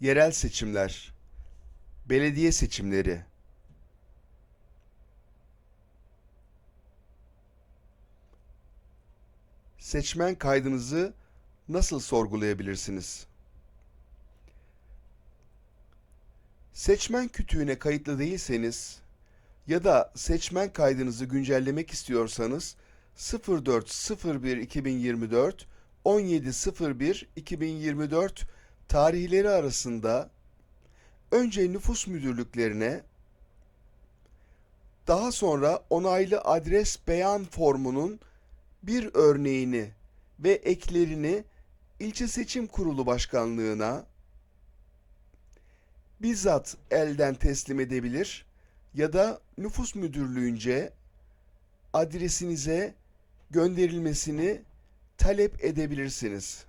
Yerel seçimler. Belediye seçimleri. Seçmen kaydınızı nasıl sorgulayabilirsiniz? Seçmen kütüğüne kayıtlı değilseniz ya da seçmen kaydınızı güncellemek istiyorsanız 04.01.2024 17.01.2024 tarihleri arasında önce nüfus müdürlüklerine daha sonra onaylı adres beyan formunun bir örneğini ve eklerini ilçe seçim kurulu başkanlığına bizzat elden teslim edebilir ya da nüfus müdürlüğünce adresinize gönderilmesini talep edebilirsiniz.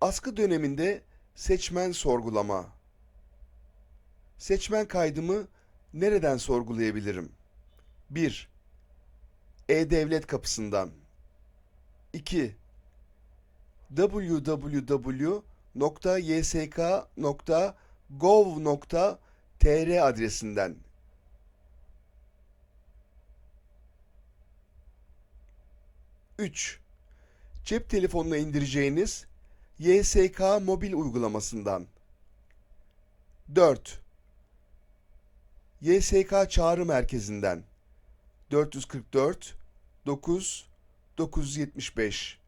Askı döneminde seçmen sorgulama. Seçmen kaydımı nereden sorgulayabilirim? 1. E-Devlet kapısından. 2. www.ysk.gov.tr adresinden. 3. Cep telefonuna indireceğiniz YSK mobil uygulamasından. 4. YSK çağrı merkezinden. 444 9 975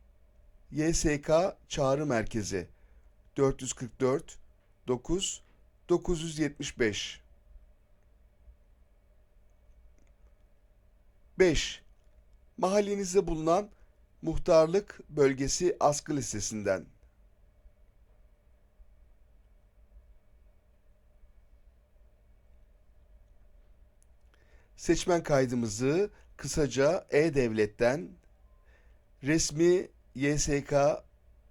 YSK çağrı merkezi 444 9 975 5. Mahallenizde bulunan muhtarlık bölgesi askı listesinden. Seçmen kaydımızı kısaca E-Devlet'ten resmi YSK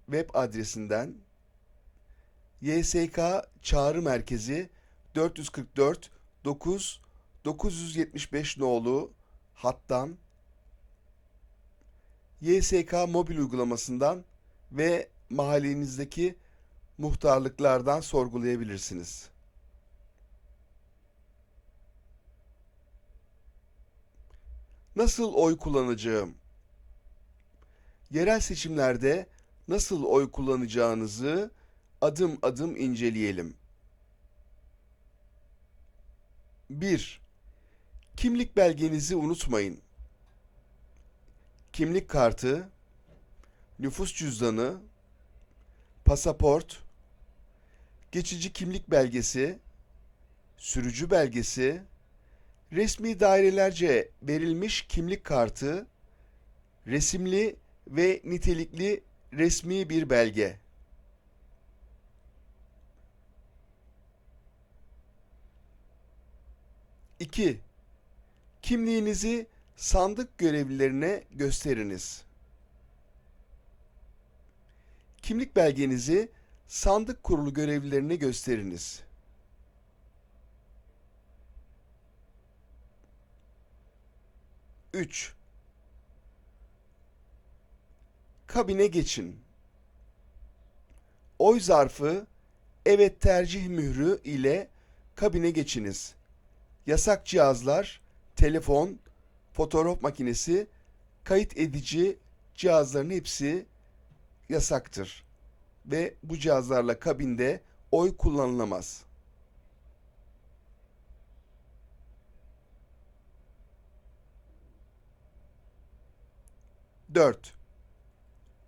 web adresinden YSK çağrı merkezi 444 9 975 nolu hattan YSK mobil uygulamasından ve mahallenizdeki muhtarlıklardan sorgulayabilirsiniz. Nasıl oy kullanacağım? Yerel seçimlerde nasıl oy kullanacağınızı adım adım inceleyelim. 1. Kimlik belgenizi unutmayın. Kimlik kartı, nüfus cüzdanı, pasaport, geçici kimlik belgesi, sürücü belgesi, resmi dairelerce verilmiş kimlik kartı, resimli ve nitelikli resmi bir belge. İki, kimliğinizi sandık görevlilerine gösteriniz. Kimlik belgenizi sandık kurulu görevlilerine gösteriniz. 3. Kabine geçin. Oy zarfı evet tercih mührü ile kabine geçiniz. Yasak cihazlar, telefon, fotoğraf makinesi, kayıt edici cihazların hepsi yasaktır. Ve bu cihazlarla kabinde oy kullanılamaz. 4.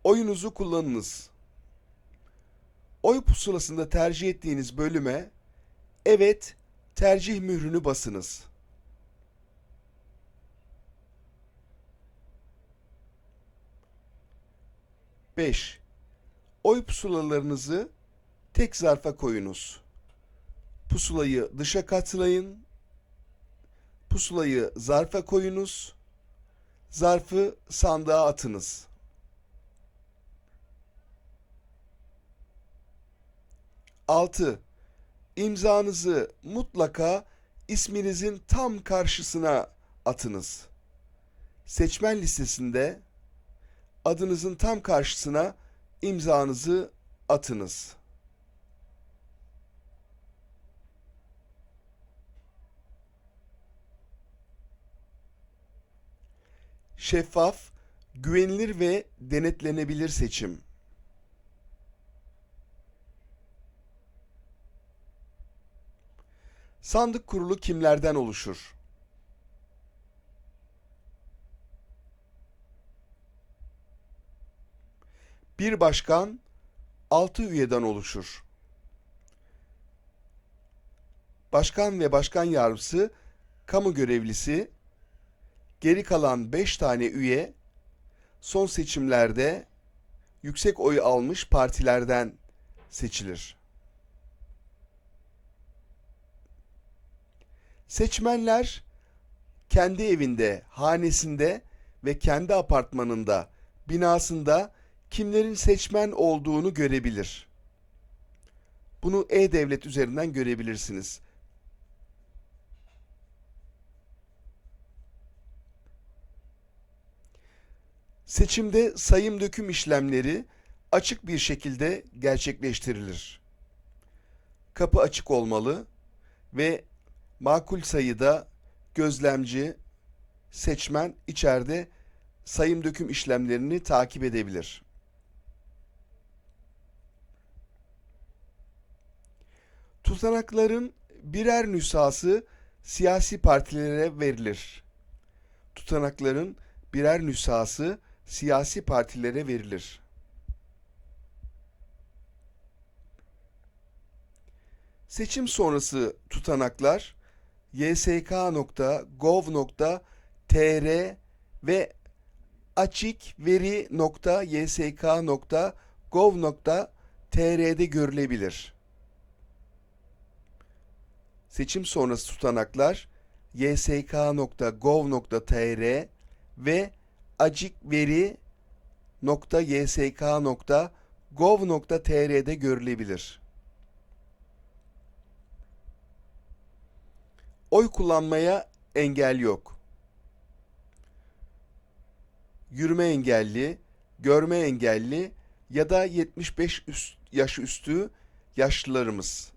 Oyunuzu kullanınız. Oy pusulasında tercih ettiğiniz bölüme evet tercih mührünü basınız. Beş. Oy pusulalarınızı tek zarfa koyunuz. Pusulayı dışa katlayın. Pusulayı zarfa koyunuz. Zarfı sandığa atınız. Altı. imzanızı mutlaka isminizin tam karşısına atınız. Seçmen listesinde adınızın tam karşısına imzanızı atınız. Şeffaf, güvenilir ve denetlenebilir seçim. Sandık kurulu kimlerden oluşur? Bir başkan, altı üyeden oluşur. Başkan ve başkan yardımcısı, kamu görevlisi, geri kalan 5 tane üye son seçimlerde yüksek oy almış partilerden seçilir. Seçmenler kendi evinde, hanesinde ve kendi apartmanında, binasında kimlerin seçmen olduğunu görebilir. Bunu e-devlet üzerinden görebilirsiniz. Seçimde sayım döküm işlemleri açık bir şekilde gerçekleştirilir. Kapı açık olmalı ve makul sayıda gözlemci, seçmen içeride sayım döküm işlemlerini takip edebilir. Tutanakların birer nüshası siyasi partilere verilir. Tutanakların birer nüshası siyasi partilere verilir. Seçim sonrası tutanaklar ysk.gov.tr ve açikveri.ysk.gov.tr'de görülebilir. Seçim sonrası tutanaklar ysk.gov.tr ve acikveri.ysk.gov.tr'de görülebilir. Oy kullanmaya engel yok. Yürüme engelli, görme engelli ya da 75 üst, yaş üstü yaşlılarımız.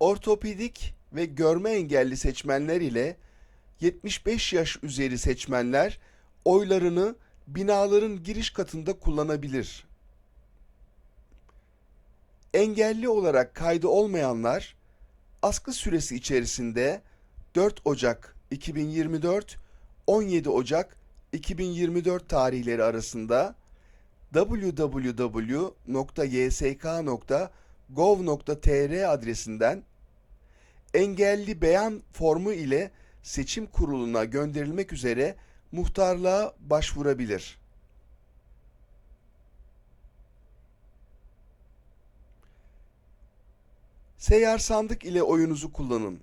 Ortopedik ve görme engelli seçmenler ile 75 yaş üzeri seçmenler oylarını binaların giriş katında kullanabilir. Engelli olarak kaydı olmayanlar askı süresi içerisinde 4 Ocak 2024 17 Ocak 2024 tarihleri arasında www.ysk.gov.tr adresinden engelli beyan formu ile seçim kuruluna gönderilmek üzere muhtarlığa başvurabilir. Seyyar sandık ile oyunuzu kullanın.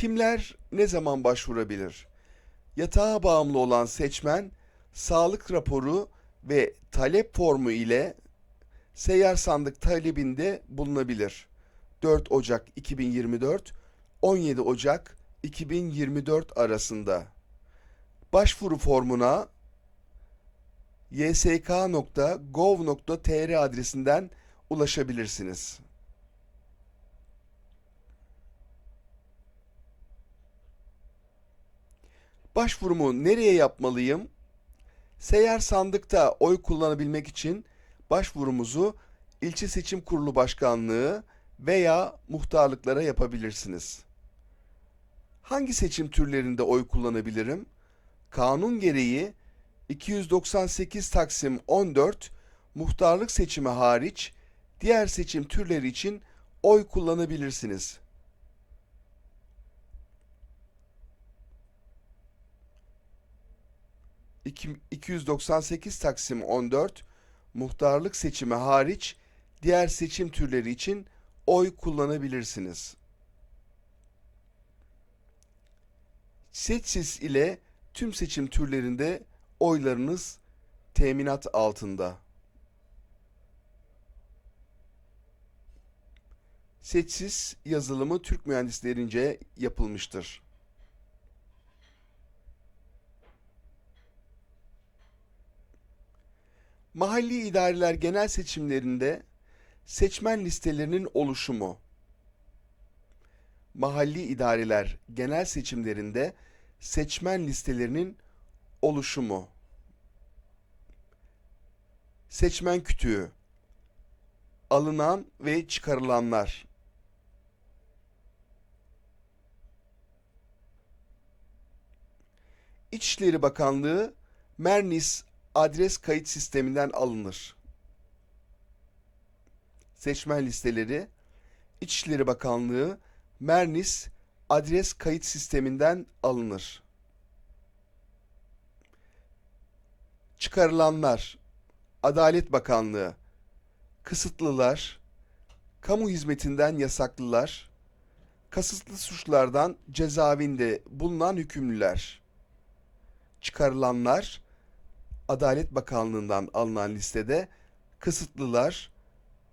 Kimler ne zaman başvurabilir? Yatağa bağımlı olan seçmen sağlık raporu ve talep formu ile seyyar sandık talebinde bulunabilir. 4 Ocak 2024 17 Ocak 2024 arasında. Başvuru formuna ysk.gov.tr adresinden ulaşabilirsiniz. Başvurumu nereye yapmalıyım? Seyyar sandıkta oy kullanabilmek için başvurumuzu ilçe seçim kurulu başkanlığı veya muhtarlıklara yapabilirsiniz. Hangi seçim türlerinde oy kullanabilirim? Kanun gereği 298 Taksim 14 muhtarlık seçimi hariç diğer seçim türleri için oy kullanabilirsiniz. 298 Taksim 14 muhtarlık seçimi hariç diğer seçim türleri için oy kullanabilirsiniz. Seçsiz ile tüm seçim türlerinde oylarınız teminat altında. Seçsiz yazılımı Türk mühendislerince yapılmıştır. Mahalli idareler genel seçimlerinde seçmen listelerinin oluşumu. Mahalli idareler genel seçimlerinde seçmen listelerinin oluşumu. Seçmen kütüğü. Alınan ve çıkarılanlar. İçişleri Bakanlığı Mernis adres kayıt sisteminden alınır. Seçmen listeleri İçişleri Bakanlığı Mernis adres kayıt sisteminden alınır. Çıkarılanlar Adalet Bakanlığı Kısıtlılar Kamu hizmetinden yasaklılar Kasıtlı suçlardan cezaevinde bulunan hükümlüler Çıkarılanlar Adalet Bakanlığı'ndan alınan listede kısıtlılar,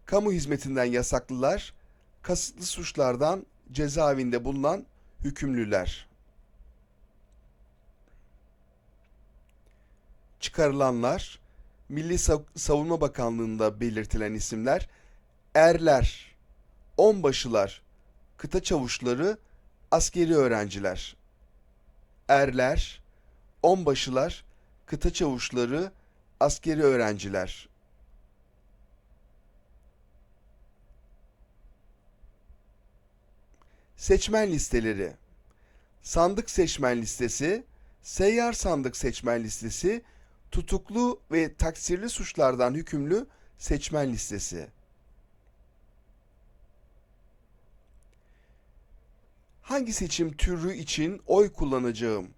kamu hizmetinden yasaklılar, kasıtlı suçlardan cezaevinde bulunan hükümlüler. Çıkarılanlar, Milli Sav- Savunma Bakanlığı'nda belirtilen isimler, erler, onbaşılar, kıta çavuşları, askeri öğrenciler. Erler, onbaşılar, kıta çavuşları, askeri öğrenciler. Seçmen listeleri. Sandık seçmen listesi, seyyar sandık seçmen listesi, tutuklu ve taksirli suçlardan hükümlü seçmen listesi. Hangi seçim türü için oy kullanacağım?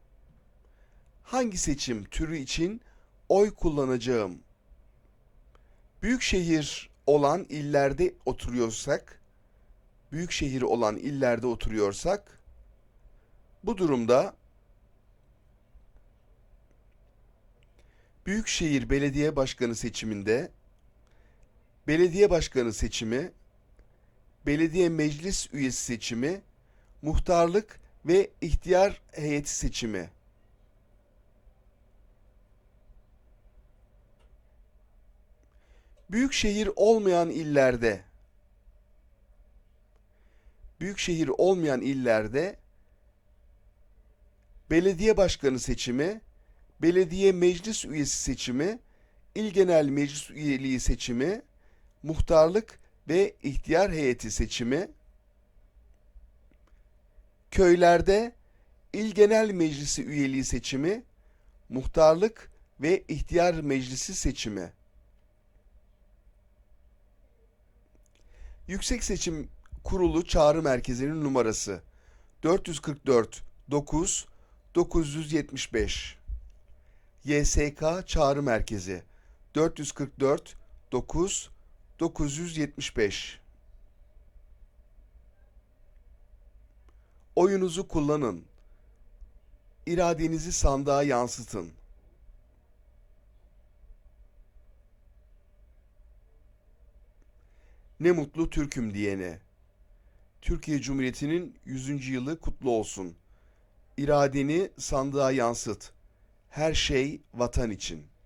Hangi seçim türü için oy kullanacağım? Büyük şehir olan illerde oturuyorsak, büyük şehir olan illerde oturuyorsak, bu durumda Büyükşehir Belediye Başkanı seçiminde belediye başkanı seçimi, belediye meclis üyesi seçimi, muhtarlık ve ihtiyar heyeti seçimi Büyük şehir olmayan illerde büyük şehir olmayan illerde belediye başkanı seçimi, belediye meclis üyesi seçimi, il genel meclis üyeliği seçimi, muhtarlık ve ihtiyar heyeti seçimi, köylerde il genel meclisi üyeliği seçimi, muhtarlık ve ihtiyar meclisi seçimi. Yüksek Seçim Kurulu Çağrı Merkezi'nin numarası 444 9 975 YSK Çağrı Merkezi 444 9 975 Oyunuzu kullanın. İradenizi sandığa yansıtın. Ne mutlu Türk'üm diyene. Türkiye Cumhuriyeti'nin 100. yılı kutlu olsun. İradeni sandığa yansıt. Her şey vatan için.''